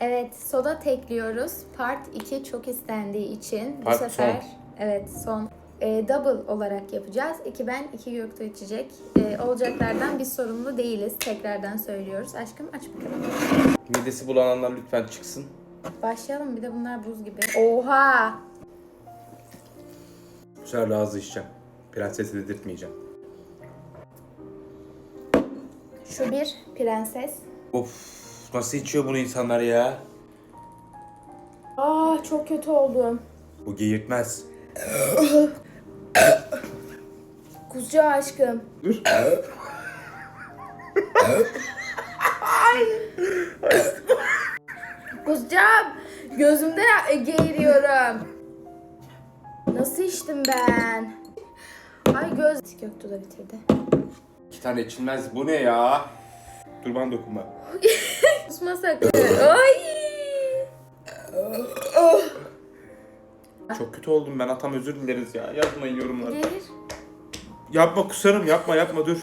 Evet, soda tekliyoruz. Part 2 çok istendiği için Part bu sefer son. evet son e, double olarak yapacağız. İki ben, iki Göktuğ içecek. E, olacaklardan biz sorumlu değiliz. Tekrardan söylüyoruz. Aşkım aç bakalım. Midesi bulananlar lütfen çıksın. Başlayalım. Bir de bunlar buz gibi. Oha! Bu sefer hızlı içeceğim. Prensesi dedirtmeyeceğim. Şu bir prenses. Of nasıl içiyor bunu insanlar ya? Aa çok kötü oldum. Bu geğirtmez. Kuzucu aşkım. Dur. Kuzucam! Gözümden geğiriyorum. Nasıl içtim ben? Ay göz... Göktuğ da bitirdi. İki tane içilmez. Bu ne ya? Dur bana dokunma. Kusma sakın. Ay! Çok kötü oldum ben. Atam özür dileriz ya. Yazmayın yorumlara. Gelir. Yapma kusarım. Yapma yapma dur.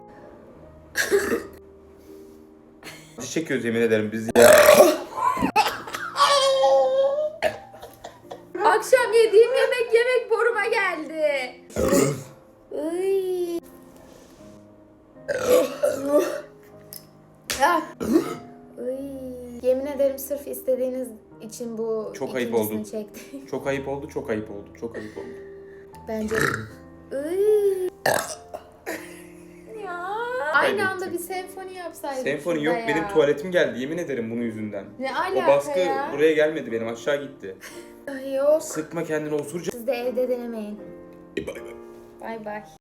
Acı çekiyoruz yemin ederim biz ya. Akşam yediğim yemek yemek boruma geldi. Ay. Ah. Yemin ederim sırf istediğiniz için bu Çok ayıp oldu. çektim. Çok ayıp oldu, çok ayıp oldu, çok ayıp oldu. Bence. Ya. Aynı anda bir senfoni yapsaydık. Senfoni yok, ya. benim tuvaletim geldi yemin ederim bunun yüzünden. Ne O alaka baskı ya? buraya gelmedi benim, aşağı gitti. Ay, Yok. Sıkma kendini osurca. Siz de evde denemeyin. Bay bay. Bay bay.